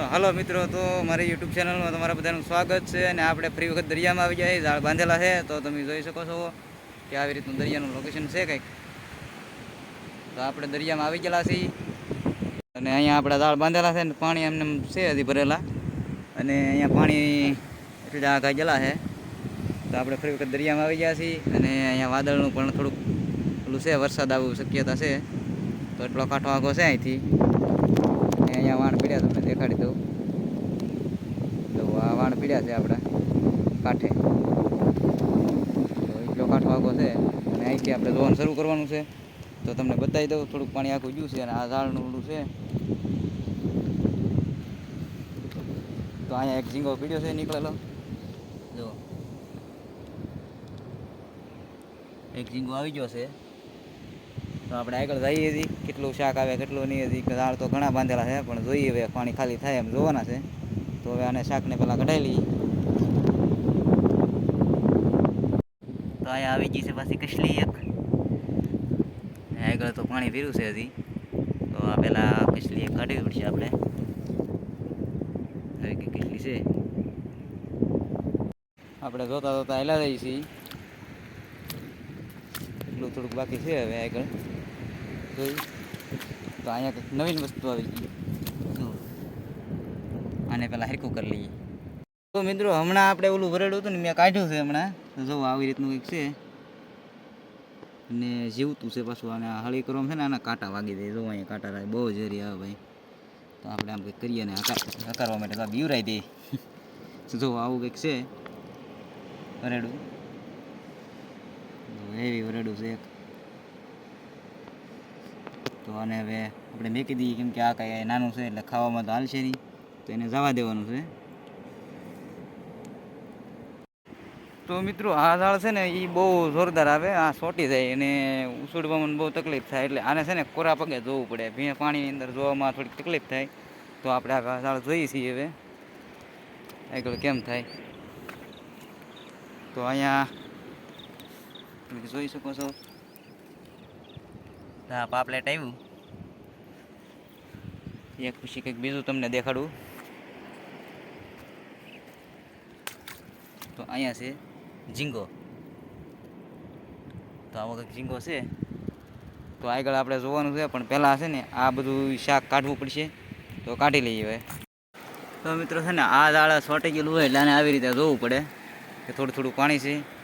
તો હાલો મિત્રો, તો મારી યુટ્યુબ ચેનલમાં તમારા બધાનું સ્વાગત છે અને આપણે ફરી વખત દરિયામાં આવી જાય ઝાડ બાંધેલા છે, તો તમે જોઈ શકો છો કે આવી રીતનું દરિયાનું લોકેશન છે કંઈક. તો આપણે દરિયામાં આવી ગયેલા છીએ અને અહીંયા આપણા ઝાડ બાંધેલા છે ને પાણી એમને એમ છે હજી ભરેલા. અને અહીંયા પાણી એટલે આગા ગયેલા છે. તો આપણે ફરી વખત દરિયામાં આવી ગયા છીએ અને અહીંયા વાદળનું પણ થોડુંક પેલું છે, વરસાદ આવવું શક્યતા છે. તો એટલો કાંઠો આગો છે અહીંથી. અને અહીંયા વાણ પીડ્યા તમને દેખાડી દઉં. તો આ વાણ પીડ્યા છે આપણા કાંઠે. તો એટલો કાંઠો આગો છે. અને અહીંથી આપણે ધોવાનું શરૂ કરવાનું છે. તો તમને બતાવી દઉં, થોડુંક પાણી આખું ગયું છે અને આ ઝાડનું ઓલું છે. તો અહીંયા એક ઝીંગો પીડ્યો છે, નીકળેલો. જો. એક ઝીંગો આવી ગયો છે. તો આપણે આગળ જઈએ હતી કેટલું શાક આવે, કેટલું નહીં હતી ઝાડ તો ઘણા બાંધેલા છે, પણ જોઈએ હવે પાણી ખાલી થાય એમ જોવાના છે. તો હવે આને શાકને પહેલાં કઢાઈ લઈએ. તો અહીંયા આવી ગઈ છે પાછી કસલી એક. આગળ તો પાણી પીરું છે હજી. તો આ પહેલાં કસલી એક કાઢવી પડશે આપણે. હવે કેટલી છે. આપણે જોતા જોતા હેલા જઈએ છીએ. એટલું થોડુંક બાકી છે હવે આગળ. જોઈ તો અહીંયા કંઈક નવીન વસ્તુ આવી ગઈ. આને પહેલાં હરકું કરી લઈએ. તો મિત્રો, હમણાં આપણે ઓલું ભરેલું હતું ને, મેં કાઢ્યું છે હમણાં. જો આવી રીતનું કંઈક છે. ને જીવતું છે પાછું. અને હળી કરવામાં છે ને, આના કાંટા વાગી દે જો અહીંયા કાંટા લાગે. બહુ ઝેરી આવે ભાઈ. તો આપણે આમ કંઈક કરીએ ને હકાર હકારવા માટે તો બીવરાઈ દે. જો આવું કંઈક છે. વરેડું. એવી વરેડું છે એક. તો અને હવે આપણે મેકી દઈએ કેમ કે આ કાંઈ નાનું છે એટલે ખાવામાં તો હાલશે નહીં. તો એને જવા દેવાનું છે. તો મિત્રો આ ઝાડ છે ને એ બહુ જોરદાર આવે, આ સોટી જાય અને ઉછળવામાં બહુ તકલીફ થાય એટલે આને છે ને કોરા પગે જોવું પડે. ભીણ પાણીની અંદર જોવામાં થોડીક તકલીફ થાય. તો આપણે આ ઝાડ જોઈએ છીએ હવે. આગળ કેમ થાય. તો અહીંયા જોઈ શકો છો. આ પાપલેટ આવ્યું એક પછી કંઈક બીજું તમને દેખાડું. તો અહીંયા છે ઝીંગો. તો આવો કંઈક ઝીંગો છે. તો આગળ આપણે જોવાનું છે, પણ પહેલાં છે ને આ બધું શાક કાઢવું પડશે. તો કાઢી લઈએ હવે. તો મિત્રો છે ને, આ દાળા છોટી ગયેલું હોય એટલે આને આવી રીતે જોવું પડે. કે થોડું થોડું પાણી છે.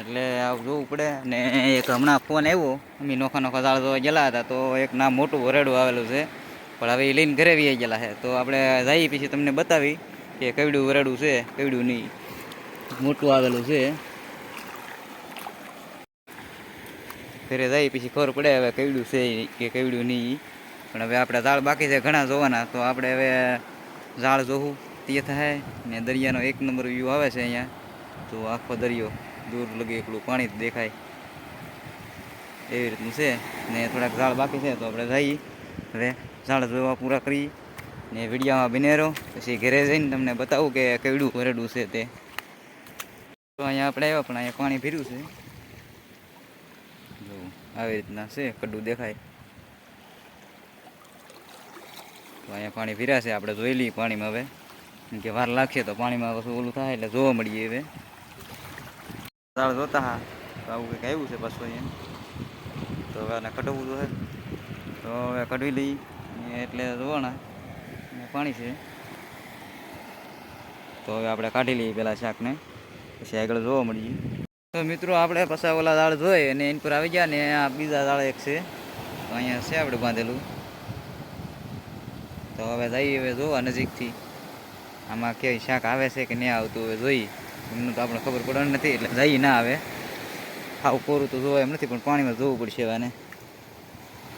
એટલે આવું જોવું પડે. ને એક હમણાં ફોન આવ્યો. અમે નોખા નોખા દાળ જોવા ગયેલા હતા તો એક ના મોટું વરેડું આવેલું છે. પણ હવે એ લઈને ઘરે વી ગયેલા છે. તો આપણે જઈએ પછી તમને બતાવી કે કેવડું વરેડું છે કેવડું નહીં. મોટું આવેલું છે. ઘરે જઈએ પછી ખબર પડે હવે કેવડું છે કે કેવડું નહીં. પણ હવે આપણે ઝાડ બાકી છે ઘણા જોવાના. તો આપણે હવે ઝાડ જોવું. તે થાય. ને દરિયાનો એક નંબર વ્યૂ આવે છે અહીંયા. તો આખો દરિયો. દૂર લગી એકલું પાણી જ દેખાય. એવી રીતનું છે. ને થોડાક ઝાડ બાકી છે તો આપણે જઈએ. હવે ઝાડ જોવા પૂરા કરી ને વિડીયામાં બને રહો પછી ઘરે જઈને તમને બતાવું કે કેવડું વરડું છે તે. તો અહીંયા આપણે આવ્યા, પણ અહીંયા પાણી ભર્યું છે. જો, આવી રીતના છે. કડું દેખાય. તો અહીંયા પાણી ભીરા છે. આપણે જોઈ લઈએ પાણીમાં હવે. કે વાર લાગશે તો પાણીમાં પછી ઓલું થાય એટલે જોવા મળીએ હવે. દાળ જોતા હા તો આવું કંઈક આવ્યું છે પાછું અહીંયા. તો હવે આને કઢવું તો તો હવે કઢવી લઈ. એટલે જોવાના. પાણી છે. તો હવે આપણે કાઢી લઈએ પેલા શાકને. પછી આગળ જોવા મળીએ. તો મિત્રો, આપણે પાછા ઓલા દાળ જોઈએ અને એની પર આવી ગયા ને આ બીજા દાળ એક છે. તો અહીંયા છે આપણે બાંધેલું. તો હવે જઈએ હવે જોવા નજીકથી. આમાં ક્યાંય શાક આવે છે કે નહીં આવતું, હવે જોઈએ. એમનું તો આપણે ખબર પડવાની નથી, એટલે જઈ ના આવે. આવું કોરું તો જોવા એમ નથી, પણ પાણીમાં જોવું પડશે એવાને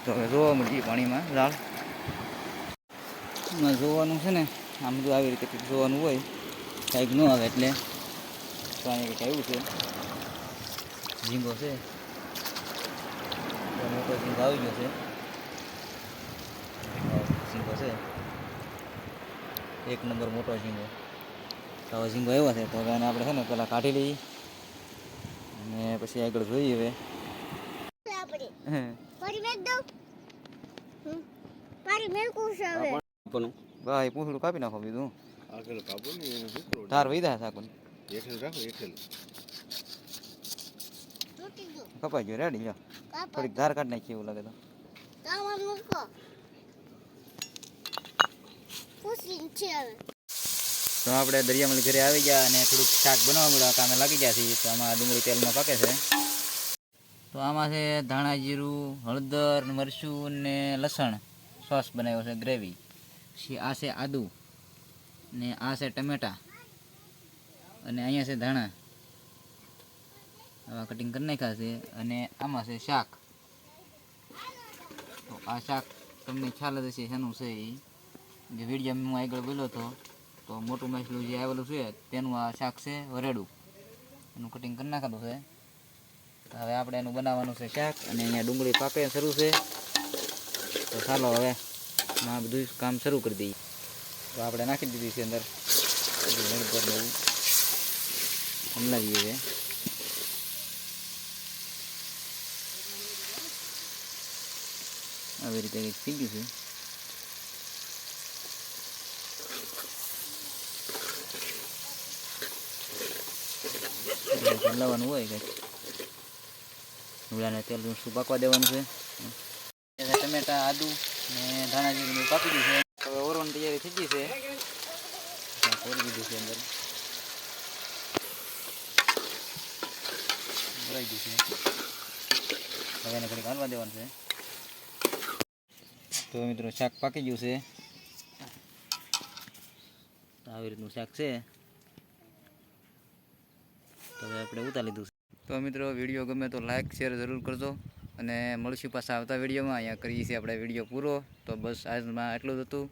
તો હવે જોવા મળીએ પાણીમાં દાળ જોવાનું છે ને, આમ બધું આવી રીતે કંઈક જોવાનું હોય, કાંઈક ન આવે એટલે. પાણી કંઈક આવ્યું છે. ઝીંગો છે. મોટો ઝીંગો આવી ગયો છે. ઝીંગો છે. એક નંબર મોટો ઝીંગો. તો હવે ઝીંગો આવ્યો છે. તો હવે એને આપણે છે ને પહેલાં કાઢી લઈએ. અને પછી આગળ જોઈએ હવે. પૂંછડું કાપી નાખો બીજું. આગળ કાપો ને એને શું કરો ધાર વૈદા સાકુન કપાઈ ગયો રેડી લ્યો. થોડીક ધાર કાઢી નાખી એવું લાગે તો. છે હવે. તો આપણે દરિયામાં ઘરે આવી ગયા અને થોડુંક શાક બનાવવા મળ્યા. કામે લાગી ગયા છીએ, તો આમાં ડુંગળી તેલમાં પાકે છે. તો આમાં છે ધાણા, જીરું, હળદર મરચું ને લસણ સોસ બનાવ્યો છે, ગ્રેવી. પછી આ છે આદુ ને આ છે ટમેટા અને અહીંયા છે ધાણા. આવા કટિંગ કરી નાખ્યા છે અને આમાં છે શાક. તો આ શાક તમને ખ્યાલ જ હશે, શેનું છે એ જે વીડિયો હું આગળ બોલ્યો હતો તો મોટું માછલું જે આવેલું છે, તેનું આ શાક છે વરેડું. એનું કટિંગ કરી નાખેલું છે. હવે આપણે એનું બનાવવાનું છે શાક અને અહીંયા ડુંગળી પાકે શરૂ છે. તો ચાલો હવે આ બધું કામ શરૂ કરી દઈએ. તો આપણે નાખી દીધી છે અંદર. હમણાવીએ છે આવી રીતે કંઈક થઈ ગયું છે. એટલે હલાવવાનું હોય કંઈક. ડુંગળાને તેલ શું પાકવા દેવાનું છે. ટમેટા, આદુ ને ધાણા પાકી દીધું છે. હવે ઓરવાની તૈયારી થઈ ગઈ છે. ઓરી દીધું છે અંદર. ભરાઈ દીધું છે. હવે એને ઘડીક હાલવા દેવાનું છે. તો મિત્રો શાક પાકી ગયું છે. આવી રીતનું શાક છે. હવે આપણે ઉતારી લીધું છે. તો મિત્રો, વીડિયો ગમે તો લાઈક શેર જરૂર કરજો અને મળશું પાછા આવતા વિડીયોમાં. અહીંયા કરીએ છીએ આપણે વીડિયો પૂરો. તો બસ, આજમાં એટલું જ હતું.